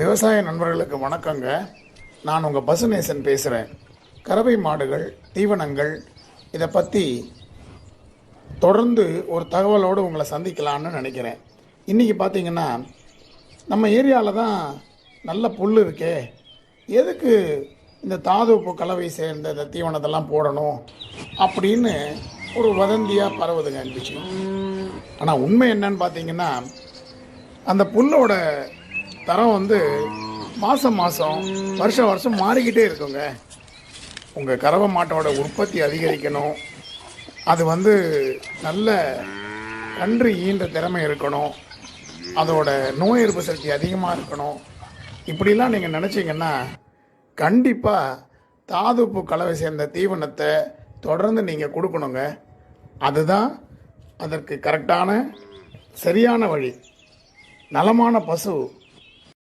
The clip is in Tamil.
விவசாய நண்பர்களுக்கு வணக்கங்க. நான் உங்கள் பசுநேசன் பேசுகிறேன் கறவை மாடுகள் தீவனங்கள் இதை பற்றி தொடர்ந்து ஒரு தகவலோடு உங்களை சந்திக்கலான்னு நினைக்கிறேன். இன்றைக்கி பார்த்தீங்கன்னா நம்ம ஏரியாவில் தான் நல்ல புல் இருக்கே. எதுக்கு இந்த தாதுப்பு கலவை சேர்ந்த இந்த தீவனத்தெல்லாம் போடணும் அப்படின்னு ஒரு வதந்தியாக பரவுதுங்க இருந்துச்சு ஆனால் உண்மை என்னன்னு பார்த்தீங்கன்னா அந்த புல்லோட தரம் வந்து மாதம் மாதம் வருஷம் வருஷம் மாறிக்கிட்டே இருக்குங்க. உங்கள் கறவை மாட்டோட உற்பத்தி அதிகரிக்கணும். அது வந்து நல்ல கன்று ஈன்ற திறமை இருக்கணும். அதோட நோய் எதிர்ப்பு சக்தி அதிகமாக இருக்கணும். இப்படிலாம் நீங்கள் நினச்சிங்கன்னா கண்டிப்பாக தாதுப்பு கலவை சேர்ந்த தீவனத்தை தொடர்ந்து நீங்கள் கொடுக்கணுங்க. அதுதான் அதற்கு கரெக்டான சரியான வழி. நலமான பசு